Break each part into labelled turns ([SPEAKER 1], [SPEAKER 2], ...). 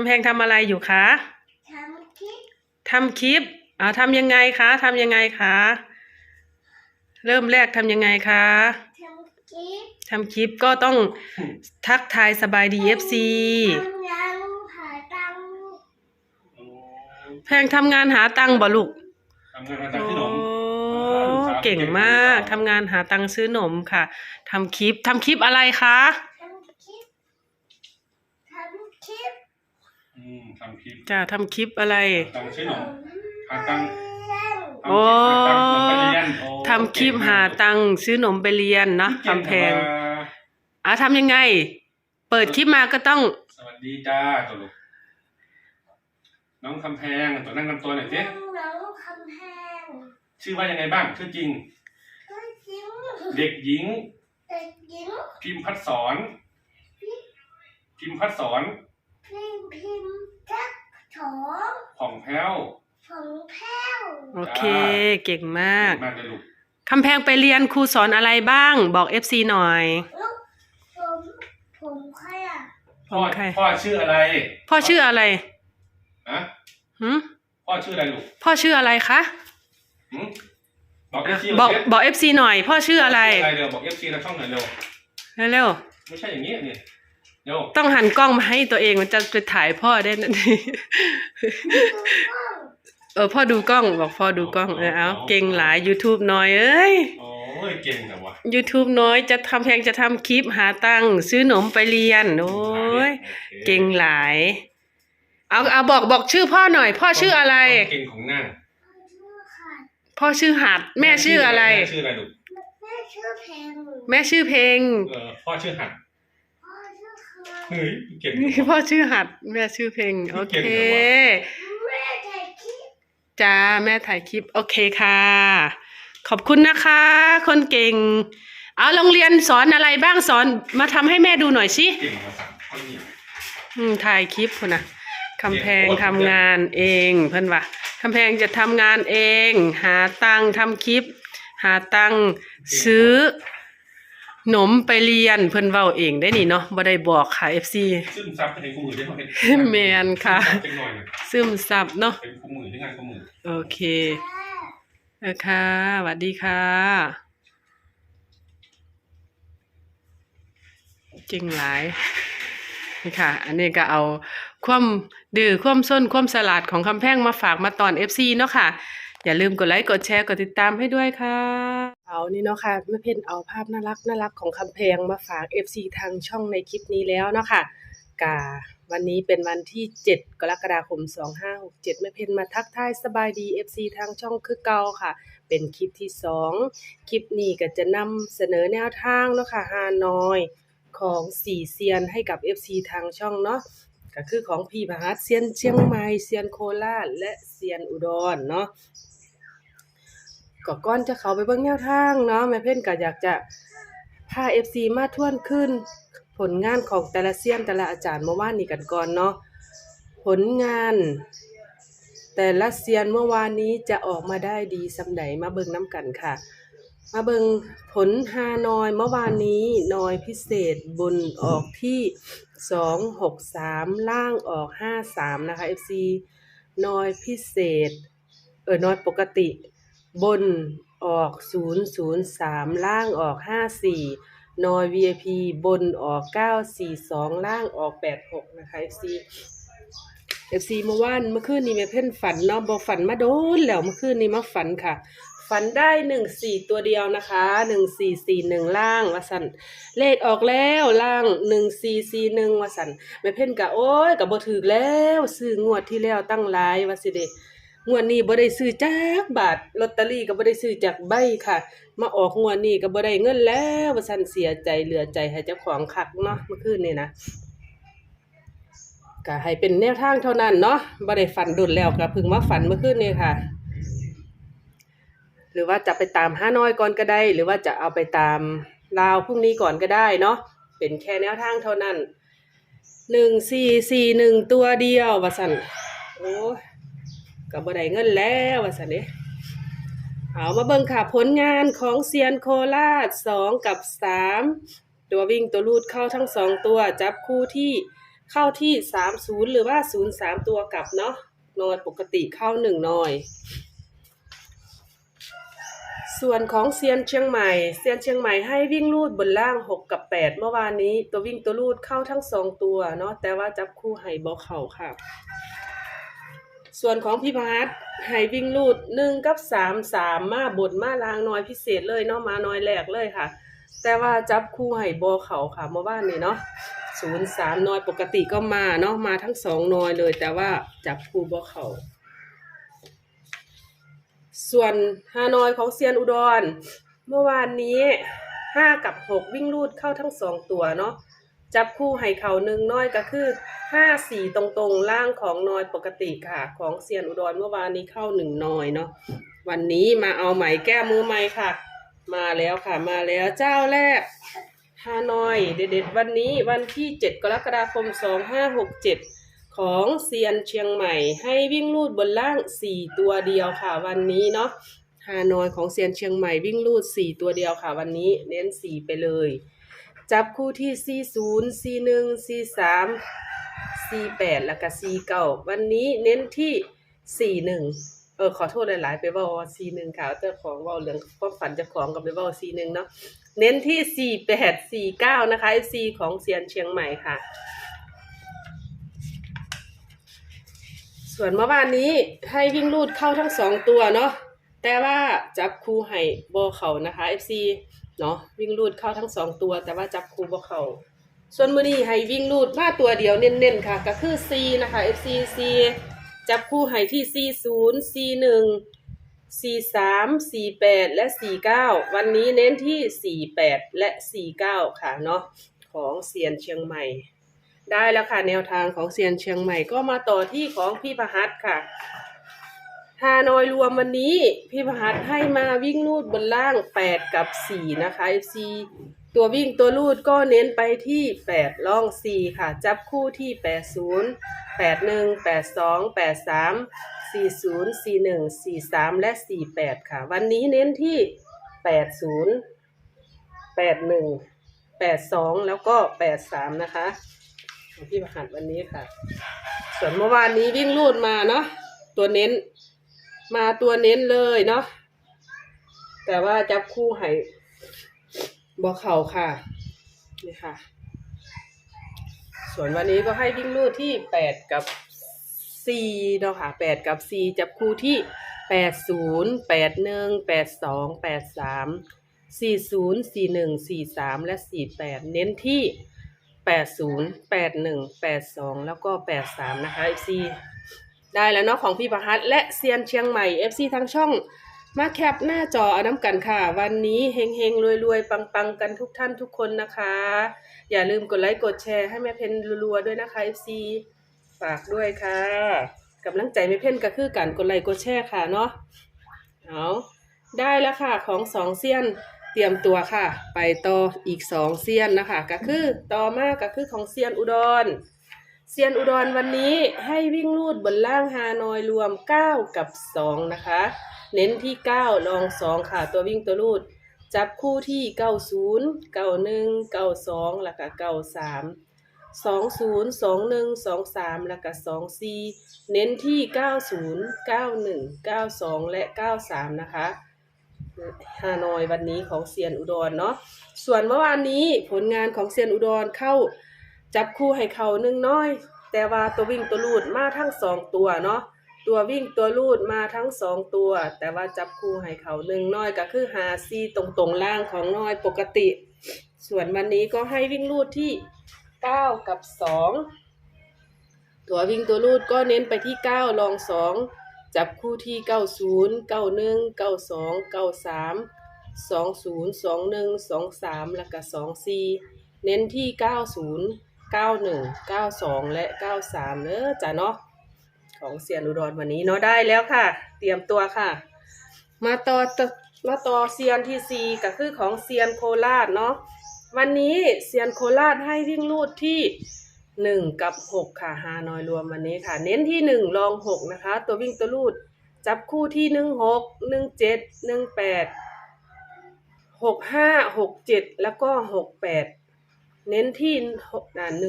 [SPEAKER 1] ำแพงทำอะไรอยู่คะ
[SPEAKER 2] ทำคลิป
[SPEAKER 1] ทำคลิปอ่าทำยังไงคะทำยังไงคะ เริ่มแรกทำยังไงคะ
[SPEAKER 2] ทำคลิป
[SPEAKER 1] ทำคลิปก็ต้องทักทายสบายดีเอฟซี
[SPEAKER 2] ทำงานหาตังค์
[SPEAKER 1] แพงทำงานหาตังค์บ่ลูก
[SPEAKER 3] ทำงานมาจากขนม
[SPEAKER 1] โอ้เก่งมากทำงานหาตังค์ซื้อหนมค่ะทำคลิปทำคลิปอะไรคะ
[SPEAKER 2] ทำคลิปทำคลิป
[SPEAKER 3] อืมทำคลิป
[SPEAKER 1] จะทำคลิปอะไร
[SPEAKER 3] ตังชื่อหนมหาตังค์
[SPEAKER 2] เล่น
[SPEAKER 1] โอ้
[SPEAKER 3] ทำคลิปหาตังค์ไปเรียนโอ้
[SPEAKER 1] ทำคลิปหาตังค์ซื้อหนมไปเรียนเนาะ
[SPEAKER 3] เก่
[SPEAKER 1] กำแพง
[SPEAKER 3] แต่ว่า
[SPEAKER 1] อะทำยังไง เปิดคลิปมาก็ต้อง
[SPEAKER 3] สวัสดีจ้าตัวลูกน้องคำแพงตัวนั่งนำตัวหน่อยสิ
[SPEAKER 2] น้องคำแพง
[SPEAKER 3] ชื่อว่ายังไงบ้างชื่อจริง
[SPEAKER 2] ก็จริง
[SPEAKER 3] เด็กหญิง
[SPEAKER 2] เด็กหญิง
[SPEAKER 3] พิมพัดสอน พิมพัดสอน
[SPEAKER 2] พิมพ์พิมพ์จักถอง
[SPEAKER 3] ผ่องแผ้ว
[SPEAKER 2] ผงแพ้ว
[SPEAKER 1] โอเค เก่งมาก
[SPEAKER 3] เก่งมากเลยลูก
[SPEAKER 1] คำแพงไปเรียนครูสอนอะไรบ้าง บอก FC หน่อย
[SPEAKER 2] ลูกผมผมใครอะ
[SPEAKER 3] พ่อ
[SPEAKER 1] โอเค
[SPEAKER 3] พ่อชื่ออะไร
[SPEAKER 1] พ่อชื่ออะไร
[SPEAKER 3] ฮะ
[SPEAKER 1] หืม
[SPEAKER 3] พ่อชื่ออะไรลูก
[SPEAKER 1] พ่อชื่ออะไรคะ
[SPEAKER 3] หืมบอกเอ
[SPEAKER 1] อะ
[SPEAKER 3] ฟซี
[SPEAKER 1] บอกบอก FC หน่อย พ่อชื่ออะไร
[SPEAKER 3] อะไรเร็วบอกเอฟซีแล้วช่องหน่อยเร็ว
[SPEAKER 1] เร็ว
[SPEAKER 3] ไม่ใช่อย่างนี้นี่เร็ว
[SPEAKER 1] ๆ ต้องหันกล้องมาให้ตัวเองมันจะไปถ่ายพ่อได้นั่นเออพ่อดูกล้องบอกพ่อดูกล้องเออเอาเก่งหลาย YouTube น้อยเอ้ย
[SPEAKER 3] โอ้ยเก่งนะวะ
[SPEAKER 1] YouTube น้อยจะทำแพงจะทำคลิปหาตังค์ซื้อหนมไปเรียนโอ้ย
[SPEAKER 3] โอค
[SPEAKER 1] เก่งหลาย เอาเอาบอกบอกชื่อพ่อหน่อย พ่อชื่ออะไร
[SPEAKER 3] เก่งของนั่ง
[SPEAKER 1] พ่อชื่อหัดแม่ชื่ออะไร
[SPEAKER 3] แม่ชื่ออะไรลูก
[SPEAKER 2] แม่ชื่อเพลง
[SPEAKER 1] แม่ชื่อเพลง
[SPEAKER 3] เออพ่อชื่อหัด
[SPEAKER 2] พ่อชื่อ เคือ
[SPEAKER 3] เฮ้ยเก่ง
[SPEAKER 1] นี่พ่อชื่อหัดแม่ชื่อเพลงโอเค
[SPEAKER 3] เก่งเหรอว
[SPEAKER 2] แม่ถ่ายคลิป
[SPEAKER 1] จ้าแม่ถ่ายคลิปโอเคค่ะ ขอบคุณนะคะ คนเก่ง เอาโรงเรียนสอนอะไรบ้างสอนมาทำให้แม่ดูหน่อยสิ
[SPEAKER 3] เก่งภาษาเขาเนี่ย
[SPEAKER 1] อืมถ่ายคลิปคุณนะคำแพงทำงานเองเพื่อนว่าคำแพงจะทำงานเอง หาตังค์ทำคลิป หาตังค์ซื้อ หนมไปเรียนเพื่อนเว้าเองได้นี่เนาะบ่ได้บอกค่ะ FC
[SPEAKER 3] ซึมซับเป็นคู่มือได้ไหม
[SPEAKER 1] แมนค่ะ
[SPEAKER 3] เป็นหน่อยนะ
[SPEAKER 1] ซึมซับเนาะ
[SPEAKER 3] เป็นคู่มือที่งานคู่มือ
[SPEAKER 1] โอเค
[SPEAKER 2] แม่
[SPEAKER 1] เออค่ะสวัสดีค่ะ จริงหลายนี่ค่ะ อันนี้ก็เอาความดื้อความส้นความสลัดของคำแพงมาฝากมาตอน FC เนาะค่ะ อย่าลืมกดไลค์กดแชร์กดติดตามให้ด้วยค่ะ เอานี่เนาะค่ะแม่เพนเอาภาพน่ารักน่ารักของคำแพงมาฝาก FC ทางช่องในคลิปนี้แล้วเนาะค่ะกาวันนี้เป็นวันที่ 7 กรกฎาคม 2567แม่เพนมาทักทายสบายดี FC ทางช่องคือเก่าค่ะ เป็นคลิปที่ 2 คลิปนี้ก็จะนำเสนอแนวทางเนาะค่ะฮานอยของสี่เซียนให้กับ FC ทางช่องเนาะก็คือของพี่พหัสเซียนเชียงใหม่เซียนโคราชและเซียนอุดรเนาะ ก็ก่อนจะเขาไปเบิ่งแนวทางเนาะแม่เพ่นก็อยากจะพา FC มาท่วนขึ้น ผลงานของแต่ละเซียนแต่ละอาจารย์เมื่อวานนี้กันก่อนเนาะผลงาน แต่ละเซียนเมื่อวานนี้จะออกมาได้ดีสำใดมาเบิ่งน้ำกันค่ะ มาเบิ่งผลฮานอยเมื่อวานนี้นอยพิเศษบนออกที่สองหกสามล่างออกห้าสามนะคะ FC นอยพิเศษเออนอยปกติ บนออก003ล่างออก54นอย VIP บนออก942ล่างออก86นะคะ FC FC เมื่อวานเมื่อคืนนี้แม่เพ่นฝันเนาะบ่ฝันมาโดนแล้วเมื่อคืนนี้มาฝันค่ะ ฝันได้หนึ่งสี่ตัวเดียวนะคะหนึ่งสี่สี่หนึ่งล่างว่าสันเลขออกแล้วล่างหนึ่งสี่สี่หนึ่งว่าสันแม่เพ่นกะโอ้ยกะบ่ถือแล้วซื้องวดที่แล้วตั้งหลายว่าสิเด งวดนี้บ่ได้ซื้อจักบาทลอตเตอรี่ก็บ่ได้ซื้อจักใบค่ะ มาออกงวดนี้ก็บ่ได้เงินแล้วว่าซั่นเสียใจเหลือใจให้เจ้าของคักเนาะเมื่อคืนนี้นะก็ให้เป็นแนวทางเท่านั้นเนาะบ่ได้ฝันดุนแล้วก็เพิ่งมาฝันเมื่อคืนนี้ค่ะ หรือว่าจะไปตามห้าน้อยก่อนก็ได้ หรือว่าจะเอาไปตามลาวพรุ่งนี้ก่อนก็ได้เนาะเป็นแค่แนวทางเท่านั้นหนึ่งสี่สี่หนึ่งตัวเดียวว่าซั่นโอ้ ก็บ่ได้เงินแล้วว่าซั่นเด้เอามาเบิ่งค่ะผลงานของเซียนโคราชสองกับสามตัววิ่งตัวลูดเข้าทั้งสองตัว จับคู่ที่เข้าที่สามศูนย์หรือว่าศูนย์สามตัวกลับเนาะนอยปกติเข้าหนึ่งนอย ส่วนของเซียนเชียงใหม่เซียนเชียงใหม่ให้วิ่งลูดบนล่างหกกับแปดเมื่อวานนี้ ตัววิ่งตัวลูดเข้าทั้งสองตัวเนาะแต่ว่าจับคู่ให้บอเข่าค่ะ ส่วนของพี่พาร์ทให้วิ่งลูดหนึ่งกับสามสามมาบนมาลางน้อยพิเศษเลยเนาะมาน้อยแรกเลยค่ะ แต่ว่าจับคู่ให้บอเข่าค่ะเมื่อวานนี้เนาะศูนย์สามน้อยปกติก็มาเนาะมาทั้งสองน้อยเลย แต่ว่าจับคู่บอเข่าส่วนฮานอยของเซียนอุดร เมื่อวานนี้ห้ากับหกวิ่งลูดเข้าทั้งสองตัวเนาะ จับคู่ให้เขาหนึ่งน้อยก็คือห้าสี่ตรงๆล่างของนอยปกติค่ะ ของเซียนอุดรเมื่อวานนี้เข้าหนึ่งน้อยเนาะวันนี้มาเอาไหมแก้มือใหม่ค่ะ มาแล้วค่ะมาแล้วเจ้าแรกฮานอยเด็ดๆวันนี้วันที่เจ็ดกรกฎาคมสองห้าหกเจ็ดของเซียนเชียงใหม่ ให้วิ่งลูดบนล่าง4ตัวเดียวค่ะ วันนี้เนาะฮานอยของเซียนเชียงใหม่วิ่งลูด4ตัวเดียวค่ะ วันนี้เน้น4ไปเลย จับคู่ที่ 40 41 43 48 แล้วก็49 วันนี้เน้นที่ 41 เออขอโทษหลาย ๆ ไปว่า41ค่ะเจ้าของว่าเรื่องความฝันเจ้าของกับไปว่า41เนาะเน้นที่ 48 49 นะคะ FC ของเซียนเชียงใหม่ค่ะ ส่วนเมื่อวานนี้ให้วิ่งลูดเข้าทั้งสองตัวเนาะแต่ว่าจับคู่ให้บอเขานะคะ FC เนาะวิ่งลูดเข้าทั้งสองตัว แต่ว่าจับคู่บอเขาส่วนมือนี้ให้วิ่งลูดมาตัวเดียวเน้นๆค่ะ ก็คือ C นะคะ FC C จับคู่ให้ที่ C0 C1 C3 C8 และ49วันนี้เน้นที่ 48 และ49ค่ะเนาะของเซียนเชียงใหม่ ได้แล้วค่ะแนวทางของเซียนเชียงใหม่ก็มาต่อที่ของพี่ประหัตค่ะ ฮานอยรวมวันนี้พี่ประหัตให้มาวิ่งลูดบนล่าง 8 กับ 4 นะคะ FC ตัววิ่งตัวลูดก็เน้นไปที่ 8 ล่อง 4 ค่ะ จับคู่ที่ 80 81 82 83 40 41 43 และ 48 ค่ะ วันนี้เน้นที่ 80 81 82 แล้วก็ 83 นะคะของพี่ประหัสวันนี้ค่ะ ส่วนเมื่อวานนี้วิ่งลูดมาเนาะตัวเน้น มาตัวเน้นเลยเนาะแต่ว่าจับคู่ให้บอเข่าค่ะนี่ค่ะ ส่วนวันนี้ก็ให้วิ่งลูดที่แปดกับสี่เนาะค่ะแปดกับสี่จับคู่ที่แปดศูนย์แปดหนึ่งแปดสองแปดสามสี่ศูนย์สี่หนึ่งสี่สามและสี่แปดเน้นที่แปดศูนย์แปดหนึ่งแปดสองแล้วก็แปดสามนะคะ FC ได้แล้วเนาะของพี่ประหัตและเซียนเชียงใหม่ FC ทั้งช่องมาแคปหน้าจอเอาน้ำกันค่ะ วันนี้เฮงเฮงรวยรวยปังปังๆกันทุกท่านทุกคนนะคะ อย่าลืมกดไลค์กดแชร์ให้แม่เพนรัวๆด้วยนะคะ FC ฝากด้วยค่ะกำลังใจแม่เพนก็คือการกดไลค์กดแชร์ค่ะเนาะเอาได้แล้วค่ะของสองเซียนเตรียมตัวค่ะ ไปต่ออีกสองเซียนนะคะ ก็คือต่อมาก็คือของเซียนอุดร เซียนอุดรวันนี้ให้วิ่งลูดบนล่างฮานอยรวม 9 กับ 2 นะคะ เน้นที่ 9 ลอง 2 ค่ะ ตัววิ่งตัวลูด จับคู่ที่ 90 91 92 แล้วก็93 20 21 23 แล้วก็24 เน้นที่ 90 91 92 และ 93 นะคะฮานอยวันนี้ของเซียนอุดรเนาะ ส่วนเมื่อวานนี้ผลงานของเซียนอุดรเข้า จับคู่ให้เขาหนึ่งน้อย แต่ว่าตัววิ่งตัวลูดมาทั้งสองตัวเนาะตัววิ่งตัวลูดมาทั้งสองตัว แต่ว่าจับคู่ให้เขาหนึ่งน้อยก็คือหาซีตรงตรงล่างของน้อยปกติ ส่วนวันนี้ก็ให้วิ่งลูดที่เก้ากับสองตัววิ่งตัวลูดก็เน้นไปที่เก้าลองสองจับคู่ที่เก้าศูนย์เก้าหนึ่งเก้าสองเก้าสามสองศูนย์สองหนึ่งสองสามแล้วก็สองสี่เน้นที่เก้าศูนย์ เก้าหนึ่งเก้าสองและเก้าสามเนอะจ้ะเนาะของเซียนอุดรวันนี้เนาะได้แล้วค่ะ เตรียมตัวค่ะ มาต่อตมาต่อเซียนที่สี่ก็คือของเซียนโคราชเนาะวันนี้เซียนโคราชให้วิ่งลูดที่หนึ่งกับหกค่ะฮานอยรวมวันนี้ค่ะ เน้นที่หนึ่งลองหกนะคะ ตัววิ่งตัวลูดจับคู่ที่หนึ่งหกหนึ่งเจ็ดหนึ่งแปดหกห้าหกเจ็ดแล้วก็หกแปด เน้นที่หนึ่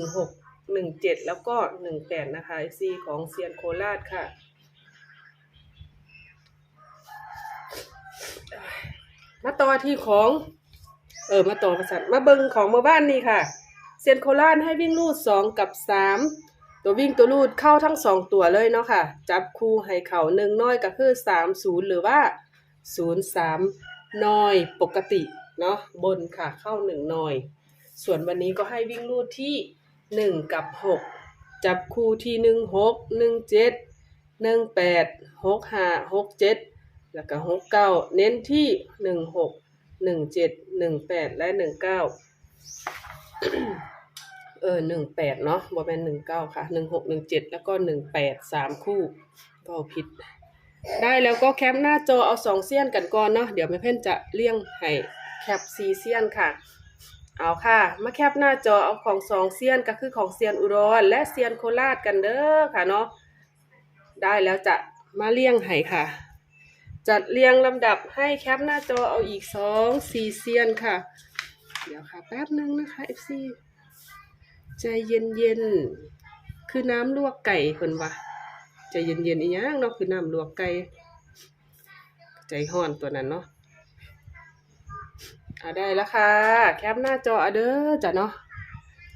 [SPEAKER 1] งหกหนึ่งเจ็ดแล้วก็หนึ่งแปดนะคะซีของเซียนโคราชค่ะ มาต่อที่ของเออมาต่อประสันมาเบิงของหมาบ้านนี่ค่ะ เซียนโคราชให้วิ่งลูดสองกับสามตัววิ่งตัวลูดเข้าทั้งสองตัวเลยเนาะค่ะ จับคู่ให้เขาหนึ่งน้อยก็คือสามศูนย์หรือว่าศูนย์สามน้อยปกติเนาะบนค่ะเข้าหนึ่งน้อย ส่วนวันนี้ก็ให้วิ่งลูดที่หนึ่งกับหกจับคู่ที่หนึ่งหกหนึ่งเจ็ดหนึ่งแปดหกห้าหกเจ็ดแล้วก็หกเก้าเน้นที่หนึ่งหกหนึ่งเจ็ดหนึ่งแปดและหนึ่งเก้าเออหนึ่งแปดเนาะบอแมนหนึ่งเก้าค่ะหนึ่งหกหนึ่งเจ็ดแล้วก็หนึ่งแปดสามคู่ ก็ผิด ได้แล้วก็แคปหน้าจอเอาสองเสี้ยนกันก่อนเนาะเดี๋ยวแม่เพ่นจะเลี่ยงให้แคปซีเสี้ยนค่ะ เอาค่ะ มาแคปหน้าจอเอาของสองเซียนก็คือของเซียนอุดรและเซียนโคราชกันเด้อค่ะเนาะได้แล้วจะมาเลี่ยงให้ค่ะ จัดเรียงลำดับให้แคปหน้าจอเอาอีกสองสี่เซียนค่ะ เดี๋ยวค่ะแป๊บนึงนะคะ FC ใจเย็นเย็นๆคือน้ำลวกไก่คนวะใจเย็นเย็นอีหยังเนาะคือน้ำลวกไก่ใจห้อนตัวนั้นเนาะ่าได้แล้วค่ะ แคปหน้าจอเด้อจ้ะเนาะ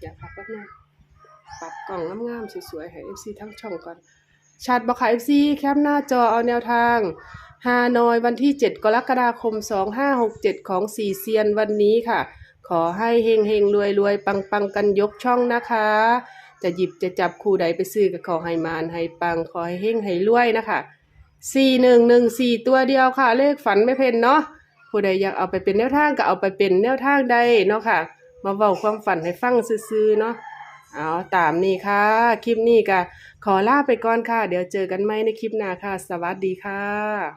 [SPEAKER 1] อย่าพักแป๊บนึงปรับกล่องงามๆสวยๆให้ FC ทั้งช่องก่อนชัดบ่ค่ะ FC แคปหน้าจอเอาแนวทางฮานอยวันที่ 7 กรกฎาคม 2567 ของสี่เซียนวันนี้ค่ะ ขอให้เฮงเฮงรวยรวยปังปังกันยกช่องนะคะ จะหยิบจะจับคู่ใดไปซื้อก็ขอให้มานให้ปังขอให้เฮงให้รวยนะคะสี่หนึ่งหนึ่งสี่ตัวเดียวค่ะ เลขฝันไม่เพ่นเนาะ ผู้ใดอยากเอาไปเป็นแนวทางก็เอาไปเป็นแนวทางใดเนาะค่ะ มาเว้าความฝันให้ฟังซื่อๆเนาะเอาตามนี้ค่ะ คลิปนี้ก็ขอลาไปก่อนค่ะ เดี๋ยวเจอกันใหม่ในคลิปหน้าค่ะ สวัสดีค่ะ